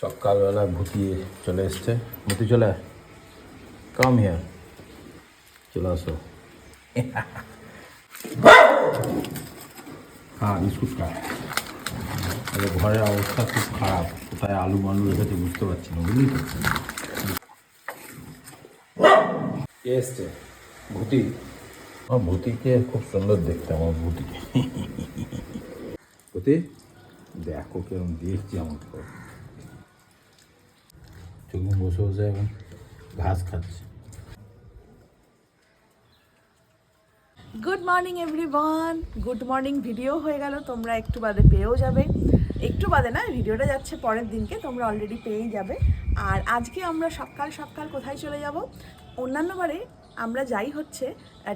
সকালবেলা ভুতি চলে এসছে। ভুতি চলে? কাম হিয়ার চলে আসো। হ্যাঁ বিস্কুট খা ঘরের অবস্থা খুব খারাপ। কোথায় আলু মালু রেখেছে বুঝতে পারছি না বুঝলি তো? কে এসছে? ভূতি? আমার ভূতিকে খুব সুন্দর দেখতে আমার ভূতিকে। ভূতি দেখো কেরম দেখছি আমাকে। চুকুন বসে বসে এখন ঘাস খাচ্ছে। Good morning everyone good morning video হয়ে গেল, তোমরা একটু বাদে পেয়েও যাবে। একটু বাদে না ভিডিওটা যাচ্ছে পরের দিনকে, তোমরা অলরেডি পেয়েই যাবে। আর আজকে আমরা সকাল সকাল কোথায় চলে যাব? অন্যান্য বারে আমরা যাই হচ্ছে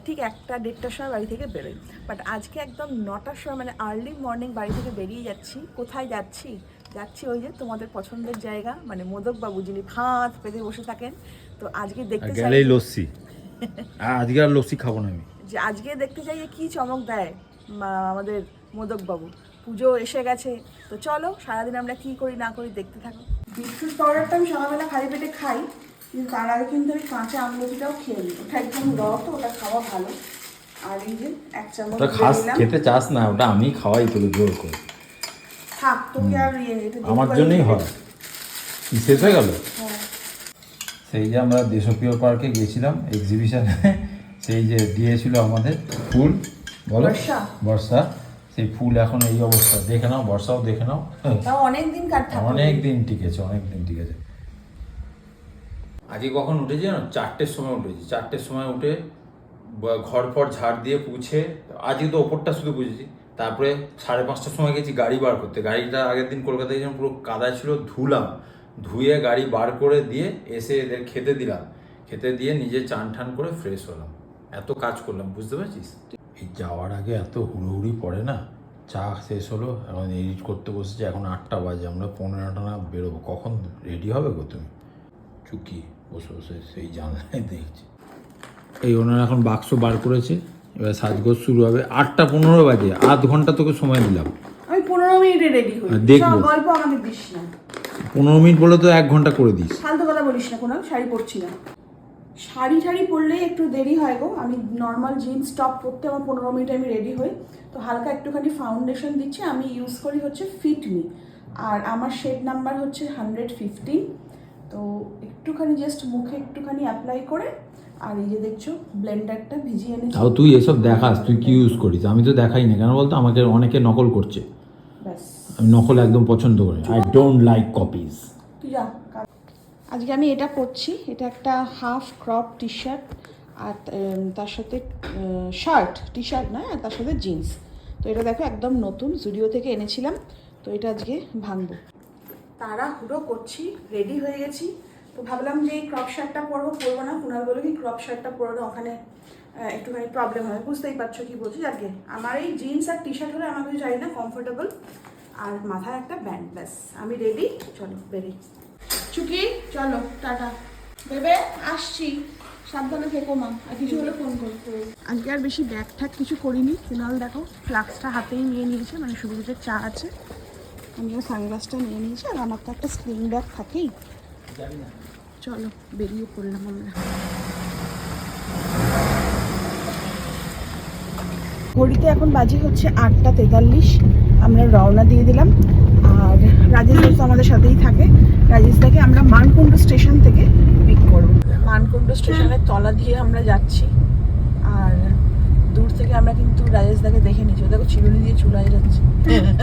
ঠিক একটা দেড়টার সময় বাড়ি থেকে বেরোই। বাট আজকে একদম নটার সময় মানে আর্লি মর্নিং বাড়ি থেকে বেরিয়ে যাচ্ছি। কোথায় যাচ্ছি? যাচ্ছি ওই যে তোমাদের পছন্দের জায়গা মানে মোদক বাবু যিনি ফাঁদ পেতে বসে থাকেন। তো আজকে দেখতে চাই গেলেই লস্যি। আজকে আর লস্যি খাব না আমি। যে আজকে দেখতে চাই যে কী চমক দেয় আমাদের মোদক বাবু। পুজো এসে গেছে তো চলো সারাদিন আমরা কি করি না করি দেখতে থাকো। বিস্কুট পাউডারটা আমি সকালবেলা খালি পেটে খাই কিন্তু তার আগে কিন্তু আমি কাঁচা আমলকিটাও খেয়ে নিই ওটা একদম র তো ওটা খাওয়া ভালো। আর এই যে এক চামচ। খেতে চাস না ওটা আমি খাওয়াই তোকে জোর করে। থাক তোকে আর ইয়ে আমার জন্যই। হয়। শেষ হয়ে গেল? হ্যাঁ। সেই যে আমরা দেশপ্রিয় পার্কে গেছিলাম এক্সিবিশনে সেই যে দিয়েছিল আমাদের ফুল বলো? বর্ষা। সেই ফুল এখন এই অবস্থা। দেখে নাও বর্ষাও দেখে নাও। অনেক দিন অনেক দিন টিকেছে অনেক দিন টিকেছে। আজকে কখন উঠেছি জানো? চারটের সময় উঠেছি। চারটের সময় উঠে ঘর ফর ঝাড় দিয়ে পুছে আজকে তো ওপরটা শুধু বুঝেছি তারপরে সাড়ে পাঁচটার সময় গেছি গাড়ি বার করতে। গাড়িটা আগের দিন কলকাতায় গেছিলাম পুরো কাদায় ছিল, ধুলাম। ধুয়ে গাড়ি বার করে দিয়ে এসে এদের খেতে দিলাম। খেতে দিয়ে নিজে চান টান করে ফ্রেশ হলাম। এত কাজ করলাম, বুঝতে পারছিস? এই যাওয়ার আগে এত হুড়োহুড়ি পড়ে না? চা শেষ হলো, এখন এডিট করতে বসেছি, এখন আটটা বাজে, আমরা পনেরোটা না বেরোবো। কখন রেডি হবে গো তুমি? চুকি বসে বসে সেই জানলায় দেখছি। এই ওনারা এখন বাক্স বার করেছে। এবার সাজগোজ শুরু হবে আটটা পনেরো বাজে আধ ঘণ্টা তোকে সময় দিলাম। আমি পনেরো মিনিটে রেডি হই আর দেখব। গল্প আমাকে দিস না। পনেরো মিনিট বলে তো এক ঘণ্টা করে দিস। ফালতু কথা বলিস না কোনো শাড়ি পরছি না। শাড়ি টাড়ি পরলেই একটু দেরি হয় গো। আমি নর্মাল জিন্স টপ পরতে আমার পনেরো মিনিট আমি রেডি হই। তো হালকা একটুখানি ফাউন্ডেশন দিচ্ছি। আমি ইউজ করি হচ্ছে ফিট মি আর আমার শেড নাম্বার হচ্ছে হান্ড্রেড ফিফটিন তো একটুখানি জাস্ট মুখে একটুখানি অ্যাপ্লাই করে আর এই যে দেখছ ব্লেন্ডারটা ভিজিয়ে এনেছি। তাও তুই এসব দেখাস তুই কি ইউজ করিস? আমি তো দেখাই না কেন বলতো? আমাকে অনেকে নকল করছে। ব্যাস। আমি নকল একদম পছন্দ করি আই ডোন্ট লাইক তুই যা আজকে আমি এটা পরছি এটা একটা হাফ ক্রপ টি শার্ট আর তার সাথে শার্ট টি শার্ট নয় আর তার সাথে জিন্স তো এটা দেখো একদম নতুন জুডিও থেকে এনেছিলাম তো এটা আজকে ভাঙবো। তারা হুড়ো করছি রেডি হয়ে গেছি। তো ভাবলাম যে এই ক্রপ শার্টটা পরবো পরবো না কুনাল বলে কি ক্রপ শার্টটা পরলে ওখানে একটুখানি প্রবলেম হয় বুঝতেই পারছ কি বলছি? আজকে আমার এই জিন্স আর টি শার্ট হলে আমার কিছু চাই না কমফোর্টেবল আর মাথায় একটা ব্যান্ড ব্যাস। আমি রেডি চলো বেরি চুকি? চলো টাটা। ভেবে আসছি। সাবধানে থেকো মা আর কিছু হলে ফোন করো। আজকে আর বেশি ব্যাগ ঠ্যাগ কিছু করিনি। কুনাল দেখো ফ্লাক্সটা হাতেই নিয়ে নিয়েছে মানে সুবিধাতে চা আছে। আমিও সানগ্লাসটা নিয়ে নিয়েছি আর আমার তো একটা স্লিং ব্যাগ থাকেই। চলো বেরিয়ে পড়লাম আমরা। ঘড়িতে এখন বাজে হচ্ছে আটটা তেতাল্লিশ। আমরা রওনা দিয়ে দিলাম। আর রাজেশ দাস তো আমাদের সাথেই থাকে। রাজেশ দাকে আমরা মানকুণ্ড স্টেশন থেকে পিক করব। মানকুণ্ড স্টেশনের তলা দিয়ে আমরা যাচ্ছি। আর দূর থেকে আমরা কিন্তু রাজেশ দাকে দেখে নিচ্ছি। ও দেখো চিরুনি দিয়ে চুলাই যাচ্ছে।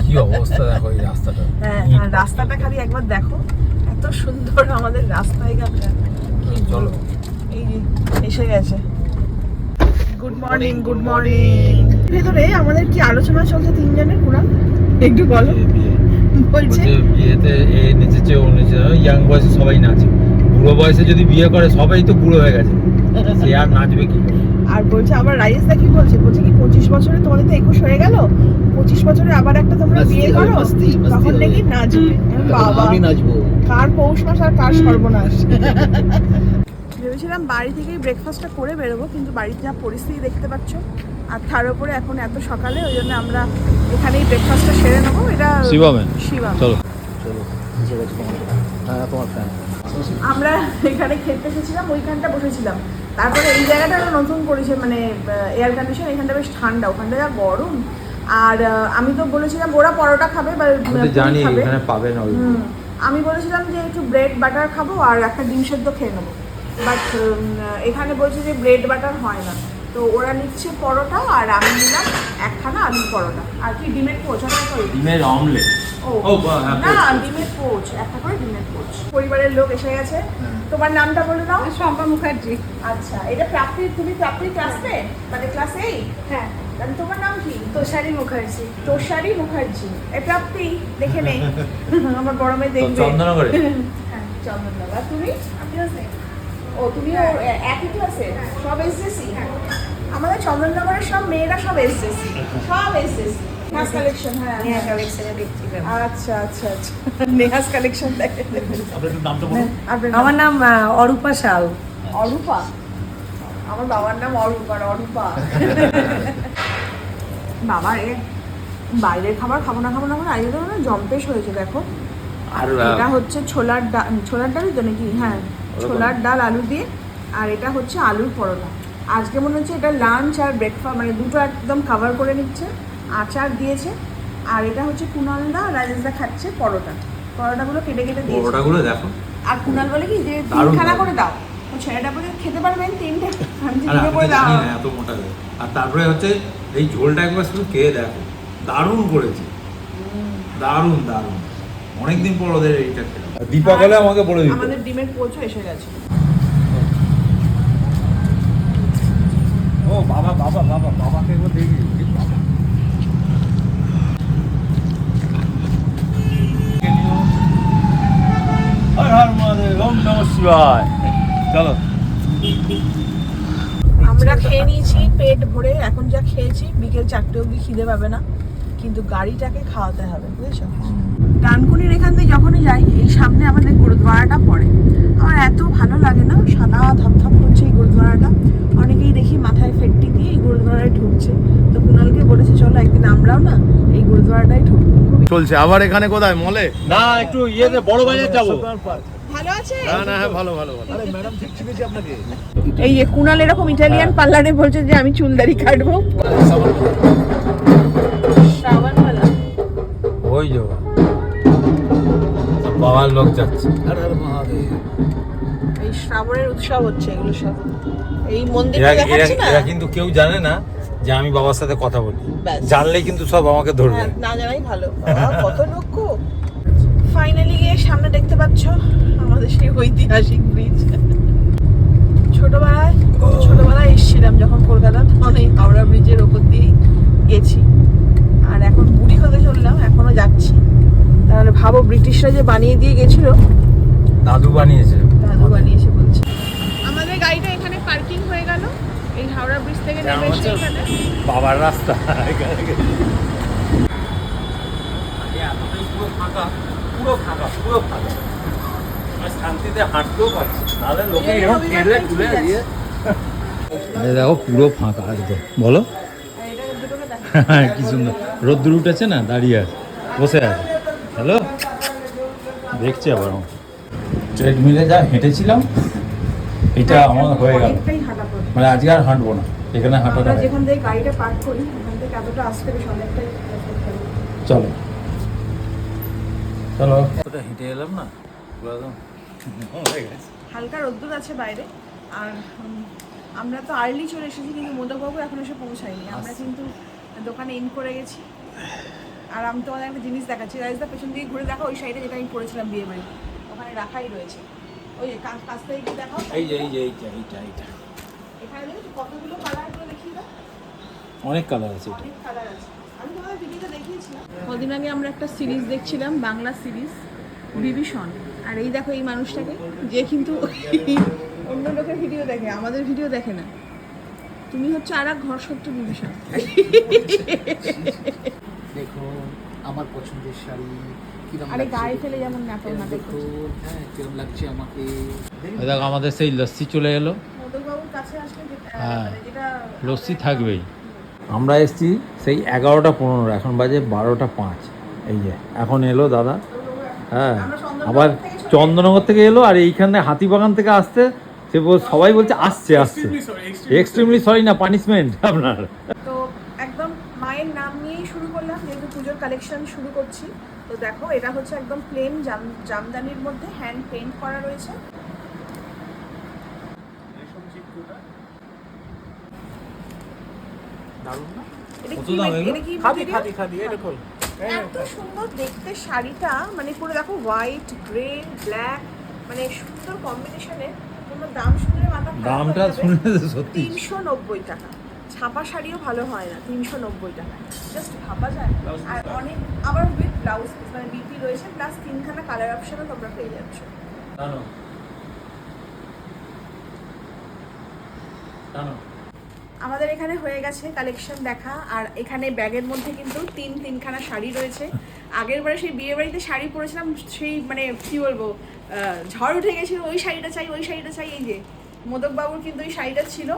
কি অবস্থা দেখো এই রাস্তাটা। হ্যাঁ রাস্তাটা খালি একবার দেখো। এত সুন্দর আমাদের রাস্তায় ঘাটটা কি চলো। এই যে এসে গেছে। গুড মর্নিং গুড মর্নিং ভেতরে আমাদের কি আলোচনা চলছে তিনজনের পুরান একটু বলো। বলছে। বলছে বিয়েতে এ নেচেছে ও নেচেছে ইয়াং বয়সে সবাই নাচে। বুড়ো বয়সে যদি বিয়ে করে সবাই তো বুড়ো হয়ে গেছে। সে আর নাচবে কি? আর বলছে আবার রাইস দা কি বলছে? বলছে কি পঁচিশ বছরে তোমাদের তো একুশ হয়ে গেল? পঁচিশ বছরে আবার একটা তোমরা বিয়ে করো? তখন নাকি নাচবে। বাবা আমি নাচবো। কার পৌষ মাস আর কার সর্বনাশ? ভেবেছিলাম বাড়ি থেকেই ব্রেকফাস্টটা করে বেরোবো কিন্তু বাড়িতে যা পরিস্থিতি দেখতে পাচ্ছ আর তার উপরে এখন এত সকালে ওই জন্য আমরা এখানেই ব্রেকফাস্টটা সেরে নেব। এটা শিবমে? শিবম চলো। চলো এসে গেছে তোমার হ্যাঁ তোমার ফ্যান আমরা এখানে খেতে এসেছিলাম ওইখানটা বসেছিলাম। তারপরে এই জায়গাটা নতুন করেছে মানে এয়ার কন্ডিশন এখানটা বেশ ঠান্ডা ওখানটা যা গরম। আর আমি তো বলেছিলাম ওরা পরোটা খাবে বা জানি। এখানে পাবে না আমি বলেছিলাম যে একটু ব্রেড বাটার খাব আর একটা ডিম সেদ্ধ খেয়ে নেব। বাট এখানে বলছে যে ব্রেড বাটার হয় না। তো ওরা নিচ্ছে পরোটা আর আমি নিলাম একখানা আলুর পরোটা। আর কি ডিমের পোচ আর ডিমের অমলেট। ও। হ্যাঁ, না। ডিমের পোচ একটা করে ডিমের পোচ। পরিবারের লোক এসে গেছে। তোমার নামটা বলে দাও। শম্পা মুখার্জি। আচ্ছা এটা প্রাপ্তি তুমি প্রাপ্তির ক্লাসমেট মানে ক্লাস এইট হ্যাঁ। তাহলে তোমার নাম কি? তোষারি মুখার্জি। তোষারি মুখার্জি। এ প্রাপ্তি দেখে নে। আমার বড় মেয়ে তো দেখবে। চন্দননগরে? হ্যাঁ চন্দননগর। তুমি? same। ও তুমিও একই ক্লাসে সব এসএসসি হ্যাঁ। আমাদের চন্দননগরের সব মেয়েরা সব এসএসসি সব এসএসসি নেহাস কালেকশন হ্যাঁ। নেহা কালেকশনে দেখছিলাম আচ্ছা আচ্ছা আচ্ছা। নেহাস কালেকশন দেখে। আমার নাম অরূপা সাউ অরূপা? আমার বাবার নাম অরূপা অরূপা। বাবা রে বাইরের খাবার খাব না খাব না খাব না আজকে তো মানে জম্পেশ হয়েছে দেখো। আর এটা হচ্ছে ছোলার ডাল ছোলার ডালই তো নাকি? হ্যাঁ ছোলার ডাল আলু দিয়ে আর এটা হচ্ছে আলুর পরোটা। আজকে মনে হচ্ছে এটা লাঞ্চ আর ব্রেকফাস্ট মানে দুটো একদম কভার করে নিচ্ছে। আচার দিয়েছে। আর এটা হচ্ছে কুনালদা আর রাজেশদা খাচ্ছে পরোটা। পরোটাগুলো কেটে কেটে দিয়েছে। পরোটাগুলো দেখো। আর কুনাল বলে কি যে তিনখানা করে দাও। ও ছেলেটা বলে খেতে পারবেন তিনটে? আমি করে দাও। না এত মোটা করে আর তারপরে হচ্ছে এই ঝোলটা একবার শুধু খেয়ে দেখো। দারুণ করেছে। দারুণ দারুণ। অনেকদিন পর ওদের এইটা খেলাম। দীপক হলে আমাকে বলে দিত। আমাদের ডিমের পোচও এসে গেছে। ও বাবা বাবা বাবা বাবাকে একবার দেখি। চলো। আমরা খেয়ে নিয়েছি পেট ভরে এখন যা খেয়েছি বিকেল চারটে অবধি খিদে পাবে না কিন্তু গাড়িটাকে খাওয়াতে হবে বুঝেছ? ডানকুনির এখান থেকে যখনই যাই এই সামনে আমাদের গুরুদ্বারাটা পড়ে। আমার এত ভালো লাগে না সাদা ধপধপ করছে এই গুরুদ্বারাটা। অনেকেই দেখি মাথায় ফেটটি দিয়ে এই গুরুদ্বারায় ঢুকছে। তো কুনালকে বলেছে চলো একদিন আমরাও না এই গুরুদ্বারাটাই ঢুকবো। চলছে আবার এখানে কোথায়? মলে? না একটু ইয়েতে বড় বাজার যাব। ভালো আছে? না না হ্যাঁ ভালো ভালো ভালো। এই যে কুণাল এরকম ইটালিয়ান পার্লারে বলছে যে আমি চুলদারি কাটবো। ওই। বাবার লোক যাচ্ছে। এই শ্রাবণের উৎসব হচ্ছে এগুলো সব। এই এরা মন্দিরটা দেখাচ্ছি না? এরা কিন্তু কেউ জানে না যে আমি বাবার সাথে কথা বলি। জানলে কিন্তু সব আমাকে ধরবে। হ্যাঁ, না জানাই ভালো। কত লক্ষ ফাইনালি গিয়ে সামনে দেখতে পাচ্ছ আমাদের সেই ঐতিহাসিক ব্রিজ ছোটবেলায় ছোটবেলায় এসেছিলাম যখন কলকাতা তখন এই হাওড়া ব্রিজের ওপর দিয়েই গেছি আর এখন বুড়ি হতে চললাম এখনও যাচ্ছি তাহলে ভাবো ব্রিটিশরা যে বানিয়ে দিয়ে গেছিল। দাদু বানিয়েছে। দাদু বানিয়েছে বলছে। আমাদের গাড়িটা এখানে পার্কিং হয়ে গেল। এই হাওড়া ব্রিজ থেকে নেমে এসে এখানে। বাবার রাস্তা। পুরো ফাঁকা। পুরো ফাঁকা পুরো ফাঁকা। আমি শান্তিতে হাঁটতেও পারছি নাহলে লোকে এরকম রবিবার তুলে আছে। দিয়ে দেখো পুরো ফাঁকা একদম। বলো। আর এটা দুটোকে কি সুন্দর। রোদ্দুর উঠেছে না? দাঁড়িয়ে আছে। বসে আছে। হ্যালো? দেখছি আবার। ট্রেডমিলে যা হেঁটেছিলাম এটা আমার হয়ে গেল। মানে আজকে আর হাঁটবো না এখানে হাঁটাটা হয়ে। যেখান থেকে গাড়িটা পার্ক করি ওখান থেকে এতটা আসতে বেশ অনেকটাই করতে চলো। চলো। হেঁটে এলাম না হয়ে হালকা রোদ্দুর আছে বাইরে আর আমরা তো আর্লি চলে এসেছি কিন্তু মোদকবাবু এখন এসে পৌঁছায়নি। আমরা কিন্তু দোকানে ইন করে গেছি। আর আমি তোমাদের একটা জিনিস দেখাচ্ছি রাইজদা পেছন দিকে ঘুরে দেখো ওই সাইডে যেটা আমি পড়েছিলাম বিয়ে বাড়ি ওখানে রাখাই রয়েছে। ওই যে কাছ কাছ থেকে গিয়ে দেখো। এই যে এই যে এইটা এইটা এইটা। এখানে দেখো কতগুলো কালারগুলো দেখিয়ে দাও। অনেক কালার আছে এটা। অনেক কালার আছে। আমি তোমাদের ভিডিওতে দেখিয়েছিলাম। কদিন আগে আমরা একটা সিরিজ দেখছিলাম বাংলা সিরিজ বিভীষণ। আর এই দেখো এই মানুষটাকে যে কিন্তু অন্য লোকের ভিডিও দেখে আমাদের ভিডিও দেখে না। তুমি হচ্ছে আর এক ঘর সত্য বিভীষণ। আমার পছন্দের শাড়ি আরে গায়ে ফেলে যেমন নাটক নাটক হ্যাঁ কিরম লাগছে আমাকে? দেখো আমাদের সেই লস্যি চলে এলো। মদকবাবুর কাছে আসলে যেটা- হ্যাঁ। মানে লস্যি থাকবেই। আমরা এসছি সেই এগারোটা পনেরো এখন বাজে বারোটা পাঁচ। এই যে এখন এলো দাদা। হ্যাঁ আবার চন্দ্রনগর থেকে এলো আর এইখানে হাতিবাগান থেকে আসতে সে বল- সবাই বলছে আসছে আসছে। এক্সট্রিমলি সরি না পানিশমেন্ট আপনার। তো একদম মায়ের নাম নিয়েই শুরু করলাম যেহেতু পুজোর কালেকশন শুরু করছি। তো দেখো এটা হচ্ছে একদম প্লেন জাম জামদানির মধ্যে হ্যান্ড পেন্ট করা রয়েছে। material? এত সুন্দর দেখতে শাড়িটা মানে পুরো দেখো হোয়াইট গ্রে ব্ল্যাক মানে সুন্দর কম্বিনেশনে তোমার দাম শুনলে মাথা খারাপ দামটা শুনলে সত্যি। তিনশো নব্বই টাকা। ছাপা শাড়িও ভালো হয় না তিনশো নব্বই টাকা জাস্ট ভাবা যায়। আর অনেক আবার উইথ ব্লাউজ মানে বিপি রয়েছে প্লাস তিনখানা কালার অপশনও তোমরা পেয়ে যাচ্ছ। আমাদের এখানে হয়ে গেছে কালেকশন দেখা আর এখানে ব্যাগের মধ্যে কিন্তু তিন তিনখানা শাড়ি রয়েছে। আগের বারে সেই বিয়ে বাড়িতে শাড়ি পরেছিলাম সেই মানে কি বলব আহ, ঝড় উঠে গেছিল ওই শাড়িটা চাই ওই শাড়িটা চাই এই যে মোদকবাবুর কিন্তু ওই শাড়িটা ছিল।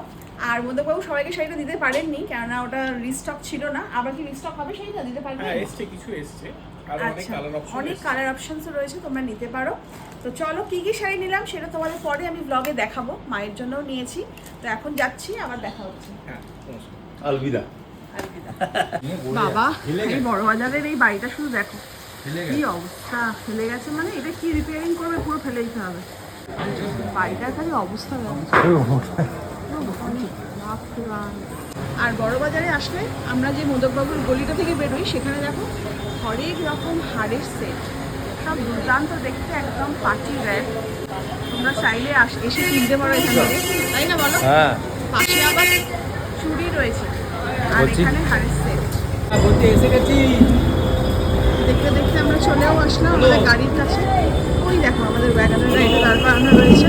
আর মোদকবাবু সবাইকে শাড়িটা দিতে পারেননি কেননা ওটা রিস্টক ছিল না। আবার কি রিস্টক হবে শাড়িটা? দিতে পারবেন? হ্যাঁ এসছে কিছু এসছে। আচ্ছা কালার অপশন অনেক কালার অপশনস রয়েছে তোমরা নিতে পারো। তো চলো কি কি শাড়ি নিলাম সেটা তোমাদের পরে আমি ব্লগে দেখাবো। মায়ের জন্যও নিয়েছি। তো এখন যাচ্ছি আবার দেখা হচ্ছে। হ্যাঁ আলবিদা বাবা এই বড় বাজারের এই বাড়িটা শুধু দেখো। কি অবস্থা ফেলে গেছে মানে এটা কি রিপেয়ারিং করবে পুরো ফেলে দিতে হবে। বাড়িটার খালি অবস্থা। আর বড় বাজারে আসলে আমরা যে মোদকবাবুর গলিটা থেকে বেরোই সেখানে দেখো হরেক রকম হাড়ের সেট সব দুর্দান্ত দেখতে একদম পার্টি র্যাক তোমরা চাইলে আস- এসে কিনতে পারো এখান থেকে। তাই না বলো? হ্যাঁ। পাশে আবার চুড়ি রয়েছে। আর এখানে হাড়ের সেট এসে গেছি। দেখতে দেখতে আমরা চলেও আসলাম আমাদের গাড়ির কাছে। ওই দেখো আমাদের ওয়াগানাররা এটা দাঁড় করানো রয়েছে।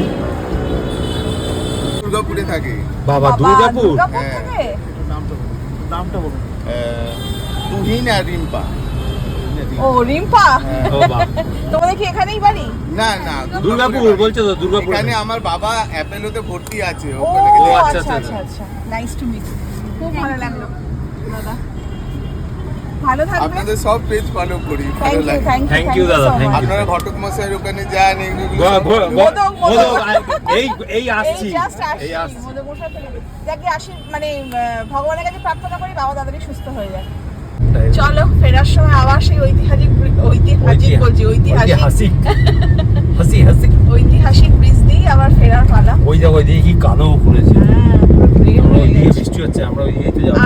দুর্গাপুরে থাকে। বাবা দুর্গাপুর? হ্যাঁ। নামটা বলুন। তুহিন আর রিম্পা। ও রিম্পা? হ্যাঁ। ও বাবা তোমাদের কি এখানেই বাড়ি? না না দুর্গাপুর দুর্গাপুরে তো দুর্গাপুর এখানে আমার বাবা অ্যাপেলোতে ভর্তি আছে ও আচ্ছা, আচ্ছা আচ্ছা, আচ্ছা। নাইস টু মিট খুব ভালো লাগল। দাদা ভালো থাকবে আপনাদের সব পেজ ফলো করি ভালো লাগে। থ্যাংক ইউ দাদা, thank you. আপনারা ঘটক মশাইয়ের ওখানে যান এগুলো এই এই আসছি। এই আসছি যাকে আসি মানে ভগবানের কাছে প্রার্থনা করি বাবা তাড়াতাড়ি সুস্থ হয়ে যায়। চলো ফেরার সময় আবার সেই ঐতিহাসিক ঐতিহাসিক বলছি ঐতিহাসিক হাসি হাসি হাসি। ঐতিহাসিক ব্রিজ দিয়ে আবার ফেরার পালা। ওই দেখো ওই দিকে কি কালো করেছে। হ্যাঁ। বৃষ্টি হচ্ছে আমরা ওই দিকেই তো যাব।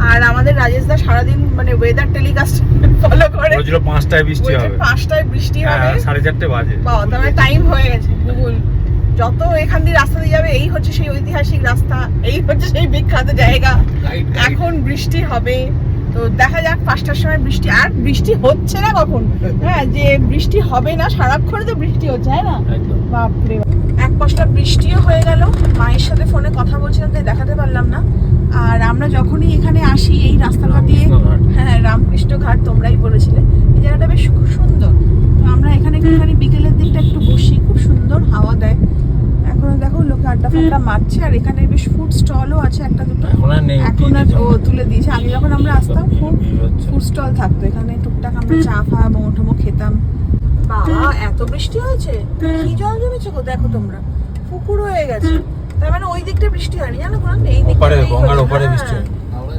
আর- আমাদের রাজেশ দা সারাদিন মানে ওয়েদার টেলিকাস্ট ফলো করে। বলেছিল পাঁচটায় বৃষ্টি হবে। পাঁচটায় বৃষ্টি হবে। হ্যাঁ সাড়ে চারটে বাজে। বাবা তার টাইম হয়ে গেছে। গুগল যত এখান দিয়ে রাস্তা দিয়ে যাবে এই হচ্ছে সেই ঐতিহাসিক রাস্তা এই হচ্ছে সেই বিখ্যাত জায়গা। এখন বৃষ্টি হবে। তো দেখা যাক পাঁচটার সময় বৃষ্টি আর বৃষ্টি হচ্ছে না কখন? হ্যাঁ যে বৃষ্টি হবে না সারাক্ষণ তো বৃষ্টি হচ্ছে হ্যাঁ না? বাপরে এক পশলা বৃষ্টিও হয়ে গেল। মায়ের সাথে ফোনে কথা বলছিলাম তাই দেখাতে পারলাম না। আমরা যখনই এখানে আসি এই রাস্তাটা দিয়ে হ্যাঁ রামকৃষ্ণ ঘাট তোমরাই বলেছিলে। এই জায়গাটা বেশ খুব সুন্দর। তো আমরা এখানে একটুখানি বিকেলের দিকটা একটু বসি খুব সুন্দর হাওয়া দেয়। এখন দেখো লোকে আড্ডা ফাড্ডা মারছে আর এখানে বেশ ফুড স্টলও আছে একটা দুটো। এখন আর নেই এখন আর ও তুলে দিয়েছে। আগে যখন আমরা আসতাম খুব ফুড স্টল থাকতো। এখানে টুকটাক আমরা চা ফা মোমো টোমো খেতাম। বাবা এত বৃষ্টি হয়েছে? কি জল জমেছে গো? দেখো তোমরা। পুকুর হয়ে গেছে। তার মানে ওই দিকটা বৃষ্টি হয়নি জানো তো এই ওপারে, গঙ্গার ওপারে বৃষ্টি হয়।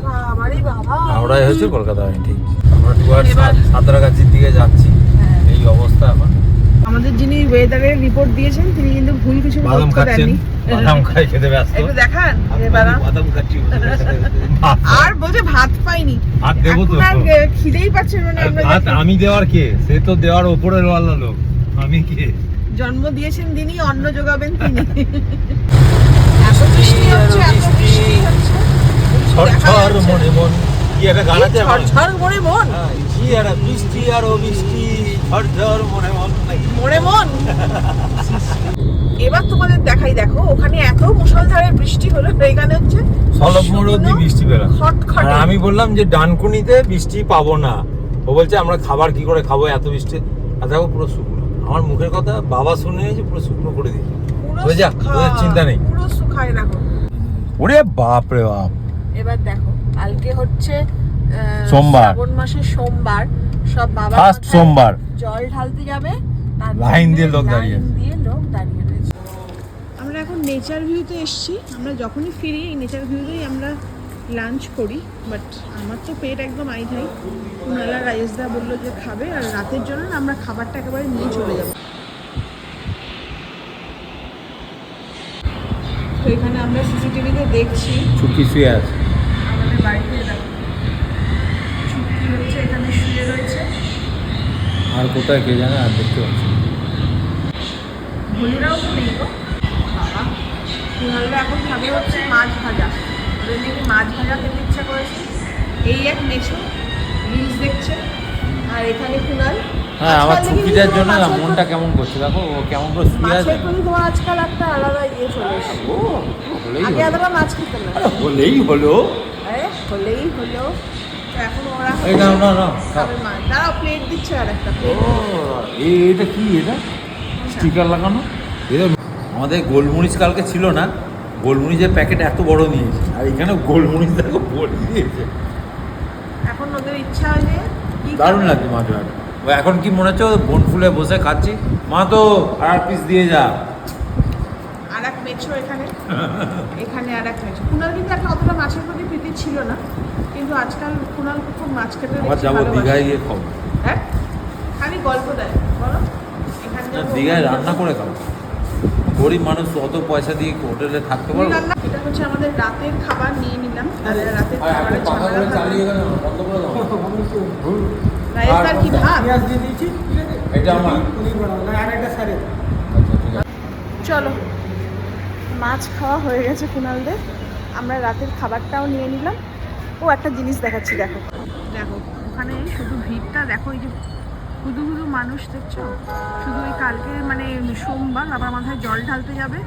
বাবারে বাবা। হাওড়ায় হয়েছে কলকাতা হয়নি আমরা সাঁতরাগাছির দিকে যাচ্ছি। হ্যাঁ। এই অবস্থা এখন। আমাদের যিনি ওয়েদারের রিপোর্ট দিয়েছেন তিনি কিন্তু ভুল কিছু বাদাম খাচ্ছেন। বাদাম খাই খেতে ব্যস্ত। একটু দেখান বাদাম খাচ্ছি আর বলছে ভাত পাইনি। ভাত দেবো তো। আর খিদেই পাচ্ছে মানে আমরা ভাত আমি দেওয়ার কে? সে তো দেওয়ার ওপরের ওয়ালা লোক। আমি কে? জন্ম দিয়েছেন তিনি অন্ন যোগাবেন তিনি। মনে মন। কি একটা গান আছে? মনে মন? হ্যাঁ, কি একটা বৃষ্টি আর ও বৃষ্টি ঝড় ঝড় মনে মন মনে মন? এবার তোমাদের দেখাই দেখো ওখানে এত মুষলধারে বৃষ্টি হলো এখানে হচ্ছে সলব মোড় অব্দি বৃষ্টি পেলাম আর আমি বললাম যে ডানকুনিতে বৃষ্টি পাবো না। ও বলছে আমরা খাবার কি করে খাব? এত বৃষ্টি আর দেখো পুরো শুকনো। আমার মুখের কথা বাবা শুনে যে পুরো শুকনো করে দিয়েছে। পুরো যা, ওদের চিন্তা নেই। পুরো শুকায় রাখো ওরে বাপ রে বাপ এবার দেখো কালকে হচ্ছে আহ, সোমবার। শ্রাবণ মাসের সোমবার সব বাবা First সোমবার। জল ঢালতে যাবে লাইন দিয়ে লোক দাঁড়িয়ে লাইন দিয়ে লোক দাঁড়িয়ে রয়েছে আমরা এখন নেচার ভিউতে এসেছি আমরা যখনই ফিরি এই নেচার ভিউতেই আমরা লাঞ্চ করি বাট আমার তো পেট একদম আইঠাই কুনালা রাইসদা বলল যে খাবে আর রাতের জন্য আমরা খাবারটা একেবারে নিয়ে চলে যাব তো এখানে আমরা সিসিটিভিতে দেখছি। চুকি শুয়ে আছে। আমাদের বাড়িতে চুক্তি হচ্ছে এখানে শুয়ে রয়েছে। আর কোথায় কে জানে আর দেখতে পাচ্ছি। ভুলিরাও তো নেই গো। বাবা এখন খাবে হচ্ছে মাছ ভাজা। ওদের নাকি মাছ ভাজা খেতে ইচ্ছা করেছে। এই এক মেছো রিলস দেখছে। আর এখানে কুনাল। হ্যাঁ আমার ছুটিটার জন্য না মনটা কেমন করছে? দেখো ও কেমন করে শুয়ে আছে। তোমার আজকাল একটা আলাদা ইয়ে চলে ও হলেই আগে। এতটা মাছ খেতে না হলেই হলো। হলেই হলো। এখন ওরা এই নাও না না দাঁড়াও প্লেট দিচ্ছে আর একটা ও প্লেট এই এটা কি এটা? স্টিকার লাগানো? এটা আমাদের গোলমরিচ কালকে ছিল না। গোলমরিচের প্যাকেট এত বড় নিয়েছে। আর এখানে গোলমরিচ দেখো ভরে দিয়েছে এখন ওদের ইচ্ছা হয় যে কি দারুণ লাগছে মাছ ও এখন কি মনে হচ্ছে বন ফুলে বসে খাচ্ছি? মা তো আর পিস দিয়ে যা। আর এক মেছো এখানে। এখানে আর এক মেছো কুনাল কিন্তু একটা অতটা মাছের প্রতি প্রীতি ছিল না কিন্তু আজকাল কুনাল খুব মাছ খেতে দেখছি যাব দীঘায় গিয়ে খাব। হ্যাঁ? খালি গল্প দেয় বলো। এখানে দীঘায় রান্না করে খাব। গরিব মানুষ অত পয়সা দিয়ে হোটেলে থাকতে পারব? এটা হচ্ছে আমাদের রাতের খাবার নিয়ে নিলাম। তাহলে রাতের খাবারের ঝামেলা থাকবে। না। কি ভাত দিয়ে দিয়েছি এটা আমার। পনির বানাবো না আর একটা স্যারের আচ্ছা চলো। মাছ খাওয়া হয়ে গেছে কুনালদের। আমরা রাতের খাবারটাও নিয়ে নিলাম। ও একটা জিনিস দেখাচ্ছি দেখো। দেখো ওখানে শুধু ভিড়টা দেখো এই যে হুদু হুদু মানুষ দেখছ? শুধু ওই কালকে মানে সোমবার বাবার মাথায় জল ঢালতে যাবে।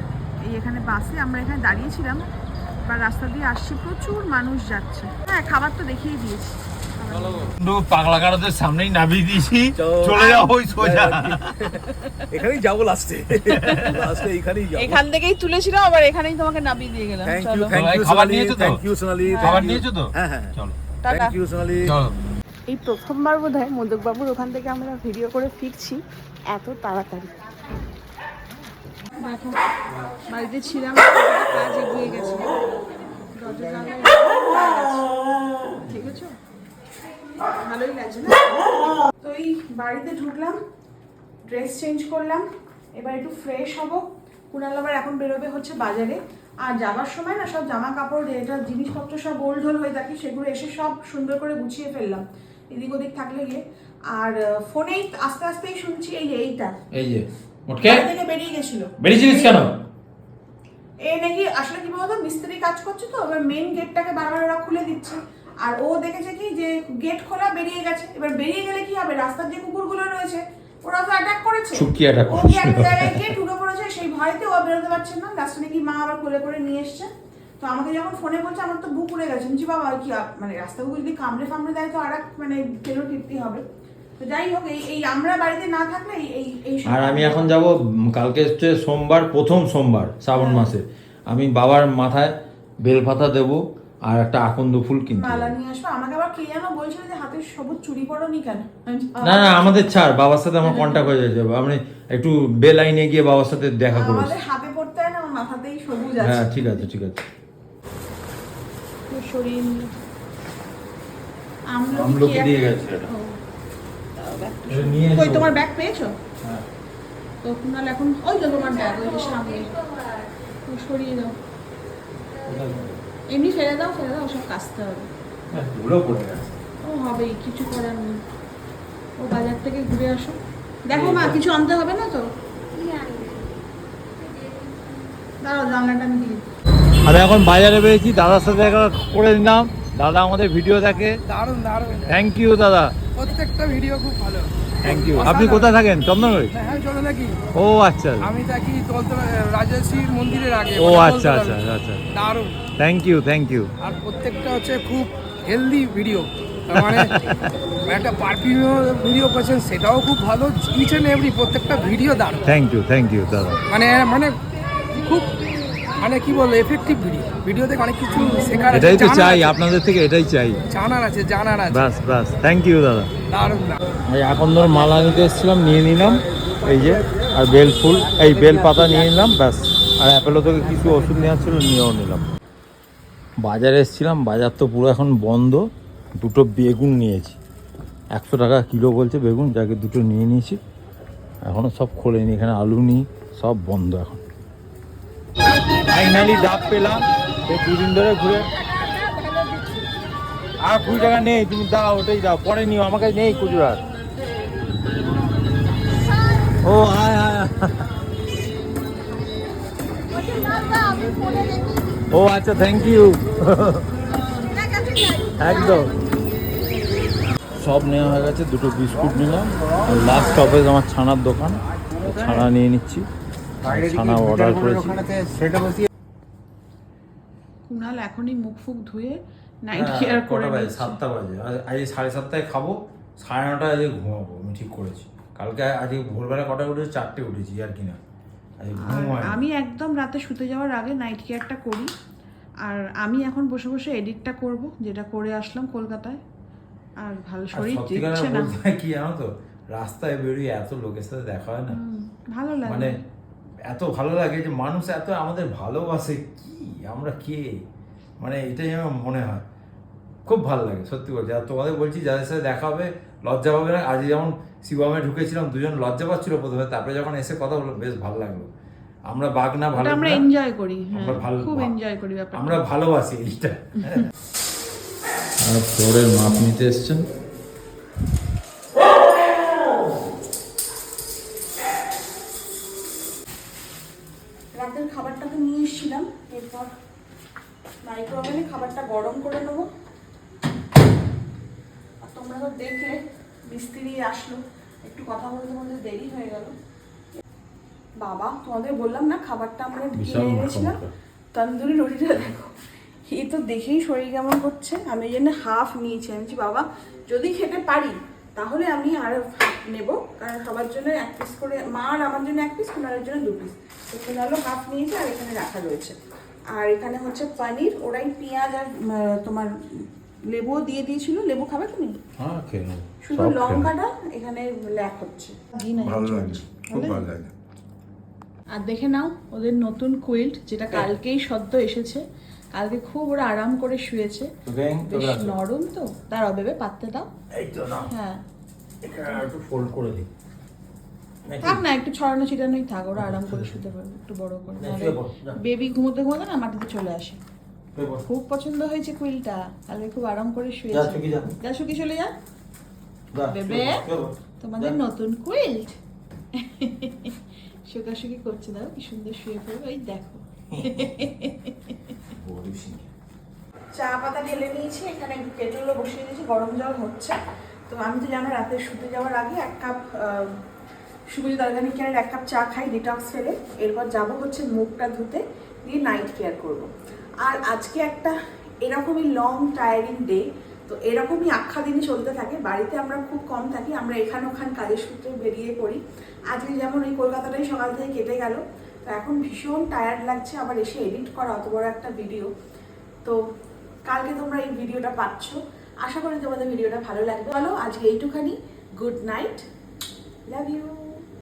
এই এখানে বাসে আমরা এখানে দাঁড়িয়েছিলাম। বা রাস্তা দিয়ে আসছি প্রচুর মানুষ যাচ্ছে। হ্যাঁ খাবার তো দেখিয়ে দিয়েছি। পাগলা কারোদের সামনেই নামিয়ে দিয়েছি। চলে। যাও ওই সোজা। এখানেই যাব লাস্টে লাস্টে এখানেই যাব। এখান থেকেই তুলেছিলাম আবার এখানেই তোমাকে নামিয়ে দিয়ে গেলাম। থ্যাংক ইউ থ্যাংক ইউ খাবার নিয়েছো তো? Thank you Sonali. খাবার নিয়েছো তো? হ্যাঁ হ্যাঁ। চলো। টাটা। Thank you Sonali. এই প্রথমবার বোধ হয় মোদকবাবুর ওখান থেকে আমরা ভিডিও করে ফিরছি। এত তাড়াতাড়ি। বাড়িতে ছিলাম কাজ এগিয়ে গেছে। দরজা জানলা গেছে। ঠিক আছে? ভালোই লাগছে না? তো এই বাড়িতে ঢুকলাম ড্রেস চেঞ্জ করলাম এবার একটু ফ্রেশ হব। কুণাল আবার এখন বেরোবে হচ্ছে বাজারে। আর যাবার সময় না সব জামা কাপড় এটা জিনিসপত্র সব ওল্ড হোল হয়ে থাকে সেগুলো এসে সব সুন্দর করে গুছিয়ে ফেললাম এদিক ওদিক থাকলে গিয়ে। আর ফোনেই আস্তে আস্তেই শুনছি এই যে এইটা। এই যে মোটকে থেকে বেরিয়ে গেছিল। বেরিয়েছিলিস কেন? এ নাকি আসলে কি বলতো মিস্ত্রি কাজ করছে তো এবার মেইন গেটটাকে বারবার ওরা খুলে দিচ্ছে। আর ও দেখেছে কি যে গেট খোলা বেরিয়ে গেছে। এবার বেরিয়ে গেলে কি হবে? রাস্তার যে কুকুরগুলো রয়েছে ওরা তো অ্যাটাক করেছে। চুপকি attack ও কি। একটা জায়গায় গিয়ে ঢুকে পড়েছে সেই ভয়তে ও বেরোতে পারছে না। লাস্টে নাকি মা আবার কোলে করে নিয়ে এসছে। তো আমাকে যখন ফোনে বলছে আমার তো বুক উড়ে গেছে। বলছি, বাবা কি মানে রাস্তা কুকুর যদি কামড়ে ফামড়ে দেয় তো আর এক মানে ফেরো ফিরতে হবে। তো যাই হোক এই এই আমরা বাড়িতে না থাকলে এই এই এই আর আমি এখন যাব কালকে হচ্ছে সোমবার প্রথম সোমবার শ্রাবণ মাসে। আমি বাবার মাথায় বেলপাতা দেব। আর একটা আকন্দ ফুল কিনতে মালা নিয়ে আসব। আমাকে আবার কে যেন বলছিল যে হাতে সবুজ চুড়ি পরো নি কেন না না আমাদের ছাড় বাবার সাথে আমার কন্ট্যাক্ট হয়ে যাবে আমি একটু বেলাইনে গিয়ে বাবার সাথে দেখা করেছি আমাদের হাতে পড়তে হয় না আমার মাথাতেই সবুজ আছে। হ্যাঁ ঠিক আছে ঠিক আছে। তো শরীর নিয়ে- আমলকি দিয়ে গেছে এটা। কই তোমার ব্যাগ পেয়েছ? হ্যাঁ। তো কুনাল এখন ওই তো তোমার ব্যাগ ওই যে সামনে। তো সরিয়ে দাও এমনি ফেলে দাও ফেলে দাও ওসব কাচতে হবে। হ্যাঁ, ধুলো পড়ে গেছে। ও হবেই কিছু করার নেই। ও বাজার থেকে ঘুরে আসো। দেখো মা কিছু আনতে হবে না তো? দাঁড়াও জানলাটা আমি দিয়ে আমি এখন বাজারে বেরিয়েছি দাদার সাথে দেখা করে নিলাম। দাদা আমাদের ভিডিও দেখে। দারুণ দারুণ। থ্যাংক ইউ দাদা। প্রত্যেকটা ভিডিও খুব ভালো। থ্যাংক ইউ আপনি কোথায় থাকেন? চন্দনবাড়ি হ্যাঁ নাকি? ও আচ্ছা। আমি থাকি রাজশ্রীর মন্দিরের আগে ও মানে আচ্ছা। আচ্ছা আচ্ছা। দারুণ। থ্যাংক ইউ থ্যাংক ইউ আর প্রত্যেকটা হচ্ছে খুব হেলদি ভিডিও মানে একটা পারফিউম ভিডিও করছেন সেটাও খুব ভালো। ইচ অ্যান্ড এভরি প্রত্যেকটা ভিডিও দারুণ। থ্যাংক ইউ থ্যাংক ইউ দাদা মানে মানে খুব মানে কি বলব এফেক্টিভ ভিডিও ভিডিও থেকে অনেক কিছু শেখার এটাই তো চাই আপনাদের থেকে এটাই চাই। জানার আছে জানার আছে। বাস বাস থ্যাংক ইউ দাদা। দারুণ এই এখন ধর মালা নিতে এসেছিলাম নিয়ে নিলাম এই যে আর বেল ফুল এই বেল পাতা নিয়ে নিলাম ব্যাস। আর অ্যাপেলো থেকে কিছু ওষুধ নেওয়া ছিল নিয়েও নিলাম। বাজারে এসেছিলাম বাজার তো পুরো এখন বন্ধ দুটো বেগুন নিয়েছি। একশো টাকা কিলো বলছে বেগুন যাকে দুটো নিয়ে নিয়েছি। এখনও সব খোলেনি এখানে আলু নিই সব বন্ধ এখন। ফাইনালি ডাব পেলাম। এই দুদিন ধরে ঘুরে। আর কুড়ি টাকা নেই, তুমি দাও, ওটাই দাও। পরে নিও, আমার কাছে নেই খুচরার। ও হায় হায় ও আচ্ছা থ্যাংক ইউ একদম। সব নেওয়া হয়ে গেছে, দুটো বিস্কুট নিলাম। লাস্ট স্টপেজ আমার ছানার দোকান। ছানা নিয়ে নিচ্ছি। ছানা অর্ডার করেছি। কুণাল এখনই মুখ ফুক ধুয়ে নাইট কেয়ার করে হ্যাঁ, বাজে? নিচ্ছে। সাতটা বাজে। আজ সাড়ে সাতটায় খাব সাড়ে নটায় আজকে ঘুমাবো আমি ঠিক করেছি। কালকে আজকে ভোরবেলা কটায় উঠেছি? চারটে উঠেছি আর কি না। আমি একদম রাতে শুতে যাওয়ার আগে নাইট কেয়ারটা করি। আর আমি এখন বসে বসে এডিটটা করব যেটা করে আসলাম কলকাতায়। আর ভালো শরীর দিচ্ছে না। কি জানো তো? রাস্তায় বেরিয়ে এত লোকের সাথে দেখা হয় না। ভালো লাগে। মানে এত ভালো লাগে যে মানুষ এত আমাদের ভালোবাসে কি? আমরা কে? মানে এটাই আমার মনে হয়। খুব ভালো লাগে সত্যি বলছি। আর তোমাদের বলছি যাদের সাথে দেখা হবে লজ্জা পাবে না। আজ যেমন শিবমে ঢুকেছিলাম দুজন লজ্জা পাচ্ছিল প্রথমে তারপরে যখন এসে কথা বলল বেশ ভালো লাগল। আমরা বাঘ না ভালো আমরা এনজয় করি হ্যাঁ আমরা ভালো খুব এনজয় করি আমরা ভালোবাসি এইটা। আর ফ্লোরের মাপ নিতে এসছেন রাতের খাবারটা তো নিয়ে এসেছিলাম এরপর মাইক্রোওভেনে খাবারটা গরম করে নেব আর তোমরা তো দেখলে মিস্ত্রি আসলো একটু কথা বলতে বলতে দেরি হয়ে গেল বাবা তোমাদের বললাম না খাবারটা আমরা কিনে এনেছিলাম। তন্দুরি রুটিটা দেখো। এই তো দেখেই শরীর কেমন করছে। আমি এই জন্য হাফ নিয়েছি। আমি বলছি, বাবা যদি খেতে পারি তাহলে আমি আর নেব। কারণ সবার জন্য এক পিস করে মা আর আমার জন্য এক পিস কুনারের জন্য দু পিস তো কুনারও হাফ নিয়েছে আর এখানে রাখা রয়েছে। আর এখানে হচ্ছে পনির ওরাই পেঁয়াজ আর তোমার লেবুও দিয়ে দিয়েছিল। লেবু খাবে তুমি? হ্যাঁ শুধু। লঙ্কাটা এখানে ল্যাক হচ্ছে। ভালো লাগে খুব ভালো লাগে। আর দেখে নাও ওদের নতুন কুইল্ট যেটা কালকেই সদ্য এসেছে। কালকে খুব ওরা আরাম করে শুয়েছে। বেশ নরম তো দাঁড়াও ভেবে পাততে দাও। হ্যাঁ। একটু ফোল্ড করে দিই। থাক না একটু ছড়ানো ছিটানোই থাক ওরা আরাম করে শুতে পারবে একটু বড় করে। বেবি ঘুমোতে ঘুমোতে না মাটিতে চলে আসে। খুব পছন্দ হয়েছে কুইলটা কালকে খুব আরাম করে শুয়েছে। যা শুকি চলে যা বেবে। তোমাদের নতুন কুইল্ট শুকাশুকি করছে, দাও, কি সুন্দর শুয়ে পড়বে ওই দেখো। চা পাতা ঢেলে নিয়েছি, এখানে কেটলও বসিয়ে দিয়েছি, গরম জল হচ্ছে। তো আমি তো জানো রাতে শুতে যাওয়ার আগে এক কাপ সুবিধা অর্গানিক কেয়ারের এক কাপ চা খাই ডিটক্স ফেলে। এরপর যাব হচ্ছে মুখটা ধুতে, দিয়ে নাইট কেয়ার করব। আর আজকে একটা এরকমই লং টায়ারিং ডে তো এরকমই আখ্যা দিনই চলতে থাকে। বাড়িতে আমরা খুব কম থাকি, আমরা এখান ওখান কাজের সূত্রে বেরিয়ে পড়ি। আজকে যেমন এই কলকাতাটাই সকাল থেকে কেটে গেল, তো এখন ভীষণ টায়ার্ড লাগছে আবার এসে এডিট করা অত বড় একটা ভিডিও তো কালকে তোমরা এই ভিডিওটা পাচ্ছ। আশা করি তোমাদের ভিডিওটা ভালো লাগবে। বলো আজকে এইটুখানি। Good night love you